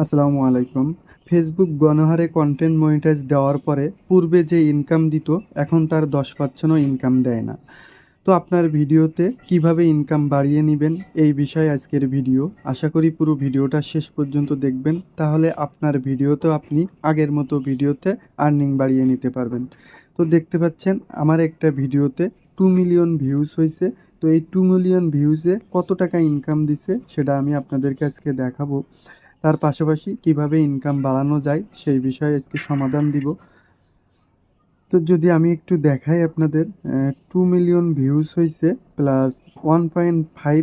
আসসালামু আলাইকুম। ফেসবুক গণহারে কন্টেন্ট মনিটাইজ দেওয়ার পরে পূর্বে যে ইনকাম দিত, এখন তার দশ পার্সেন্টও ইনকাম দেয় না। তো আপনার ভিডিওতে কীভাবে ইনকাম বাড়িয়ে নেবেন এই বিষয়ে আজকের ভিডিও। আশা করি পুরো ভিডিওটা শেষ পর্যন্ত দেখবেন। তাহলে আপনার ভিডিওতেও আপনি আগের মতো ভিডিওতে আর্নিং বাড়িয়ে নিতে পারবেন। তো দেখতে পাচ্ছেন, আমার একটা ভিডিওতে টু মিলিয়ন ভিউজ হয়েছে। তো এই টু মিলিয়ন ভিউজে কত টাকা ইনকাম দিছে, সেটা আমি আপনাদেরকে আজকে দেখাবো। তার পাশাপাশি কীভাবে ইনকাম বাড়ানো যায় সেই বিষয়ে আজকে সমাধান দিব। তো যদি আমি একটু দেখাই আপনাদের টু মিলিয়ন ভিউজ হয়েছে plus one point five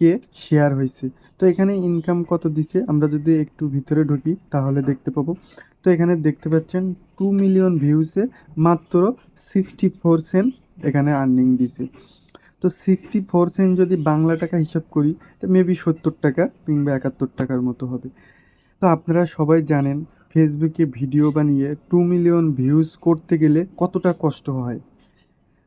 K share হয়েছে তো এখানে ইনকাম কত দিছে আমরা যদি একটু ভিতরে ঢুকি তাহলে দেখতে পাবো। তো এখানে দেখতে পাচ্ছেন টু মিলিয়ন ভিউসে মাত্র সিক্সটি ফোর সেন্ট এখানে আর্নিং দিছে। তো সিক্সটি ফোর সেন্ট যদি বাংলা টাকা হিসাব করি, তো মেবি সত্তর টাকা কিংবা একাত্তর টাকার মতো হবে। তো আপনারা সবাই জানেন ফেসবুকে ভিডিও বানিয়ে টু মিলিয়ন ভিউজ করতে গেলে কতটা কষ্ট হয়?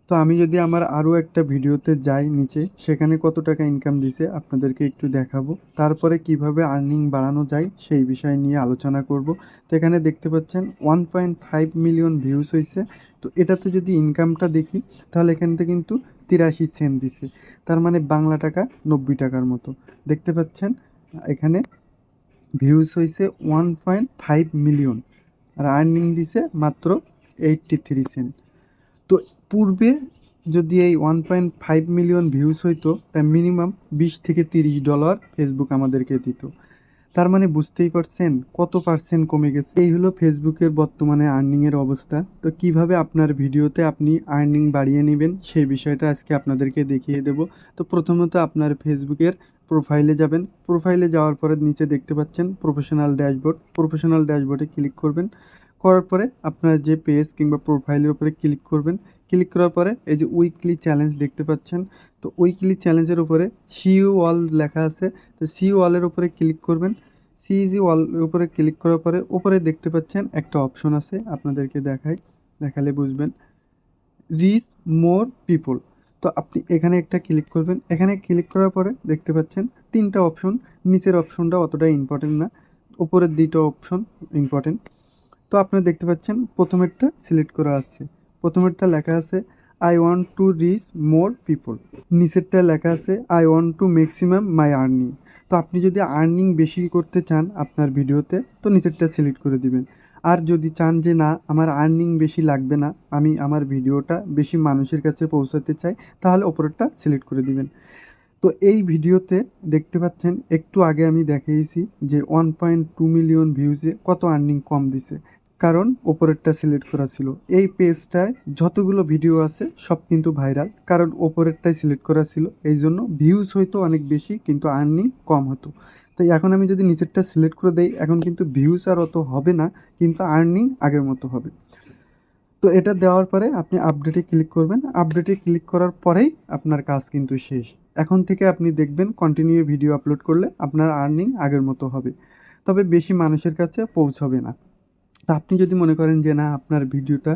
তো আমি যদি আমার আরও একটা ভিডিওতে যাই নিচে, সেখানে কত টাকা ইনকাম দিছে আপনাদেরকে একটু দেখাবো। তারপরে কীভাবে আর্নিং বাড়ানো যায় সেই বিষয় নিয়ে আলোচনা করব। তো এখানে দেখতে পাচ্ছেন one point five million views হয়েছে তো এটাতে যদি ইনকামটা দেখি, তাহলে এখানতে কিন্তু তিরাশি সেন্ট দিছে। তার মানে বাংলা টাকা নব্বই টাকার মতো। দেখতে পাচ্ছেন, এখানে ভিউজ হয়েছে ওয়ান পয়েন্ট ফাইভ মিলিয়ন আর আর্নিং দিছে মাত্র এইটটি থ্রি সেন্ট তো পূর্বে যদি এই one point five million views হইতো, তা মিনিমাম বিশ থেকে তিরিশ ডলার ফেসবুক আমাদেরকে দিত। তার মানে বুঝতেই পারছেন কত পার্সেন্ট কমে গেছে। এই হলো ফেসবুকের বর্তমানে আর্নিংয়ের অবস্থা। তো কীভাবে আপনার ভিডিওতে আপনি আর্নিং বাড়িয়ে নেবেন, সেই বিষয়টা আজকে আপনাদেরকে দেখিয়ে দেব। তো প্রথমত আপনার ফেসবুকের প্রোফাইলে যাবেন। প্রোফাইলে যাওয়ার পরে নিচে দেখতে পাচ্ছেন প্রফেশনাল ড্যাশবোর্ড প্রফেশনাল ড্যাশবোর্ডে ক্লিক করবেন। করার পরে আপনার যে পেজ কিংবা প্রোফাইলের উপরে ক্লিক করবেন ক্লিক করার পরে এই যে উইকলি চ্যালেঞ্জ দেখতে পাচ্ছেন, তো উইকলি চ্যালেঞ্জের উপরে সিইউ ওয়াল লেখা আছে, তো সি ওয়ালের উপরে ক্লিক করবেন সিইজি ওয়ালের উপরে ক্লিক করার পরে উপরে দেখতে পাচ্ছেন একটা অপশন আছে, আপনাদেরকে দেখাই, দেখালে বুঝবেন রিচ মোর পিপল তো আপনি এখানে একটা ক্লিক করবেন, এখানে ক্লিক করার পরে দেখতে পাচ্ছেন তিনটা অপশন নিচের অপশনটা অতটা ইম্পর্টেন্ট না, উপরের দুটো অপশন ইম্পর্টেন্ট তো আপনি দেখতে পাচ্ছেন, প্রথমেরটা সিলেক্ট করা আছে। প্রথমেরটা লেখা আছে I want to reach more people নিচেরটা লেখা আছে I want to maximum my earning তো আপনি যদি আর্নিং বেশি করতে চান আপনার ভিডিওতে, তো নিচেরটা সিলেক্ট করে দিবেন। আর যদি চান যে, না, আমার আর্নিং বেশি লাগবে না, আমি আমার ভিডিওটা বেশি মানুষের কাছে পৌঁছাতে চাই, তাহলে ওপরেরটা সিলেক্ট করে দিবেন। তো এই ভিডিওতে দেখতে পাচ্ছেন, একটু আগে আমি দেখিয়েছি যে ওয়ান পয়েন্ট টু মিলিয়ন ভিউজে কত আর্নিং কম দিছে। কারণ ওপরেরটা সিলেক্ট করা ছিল। এই পেজটায় যতগুলো ভিডিও আছে, সব কিন্তু ভাইরাল। কারণ ওপরেরটাই সিলেক্ট করা ছিল। এই জন্য ভিউজ হয়তো অনেক বেশি, কিন্তু আর্নিং কম হতো। তো এখন আমি যদি নিচেরটা সিলেক্ট করে দেই, এখন কিন্তু ভিউজ আর অত হবে না, কিন্তু আর্নিং আগের মতো হবে। তো এটা দেওয়ার পরে আপনি আপডেটে ক্লিক করবেন। আপডেটে ক্লিক করার পরেই আপনার কাজ কিন্তু শেষ। এখন থেকে আপনি দেখবেন কন্টিনিউ ভিডিও আপলোড করলে আপনার আর্নিং আগের মতো হবে। তবে বেশি মানুষের কাছে পৌঁছবে না। তা আপনি যদি মনে করেন যে, না, আপনার ভিডিওটা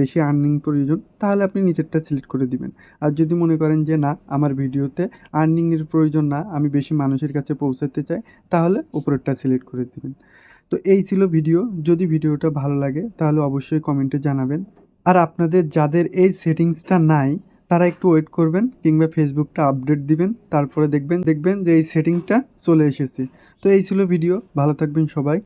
বেশি আর্নিং প্রয়োজন, তাহলে আপনি নিচেরটা সিলেক্ট করে দিবেন। আর যদি মনে করেন যে, না, আমার ভিডিওতে আর্নিংয়ের প্রয়োজন না, আমি বেশি মানুষের কাছে পৌঁছাতে চাই, তাহলে উপরেরটা সিলেক্ট করে দিবেন। তো এই ছিল ভিডিও। যদি ভিডিওটা ভালো লাগে, তাহলে অবশ্যই কমেন্টে জানাবেন। আর আপনাদের যাদের এই সেটিংসটা নাই, তারা একটু ওয়েট করবেন কিংবা ফেসবুকটা আপডেট দিবেন। তারপরে দেখবেন দেখবেন যে, এই সেটিংটা চলে এসেছে। তো এই ছিল ভিডিও। ভালো থাকবেন সবাই।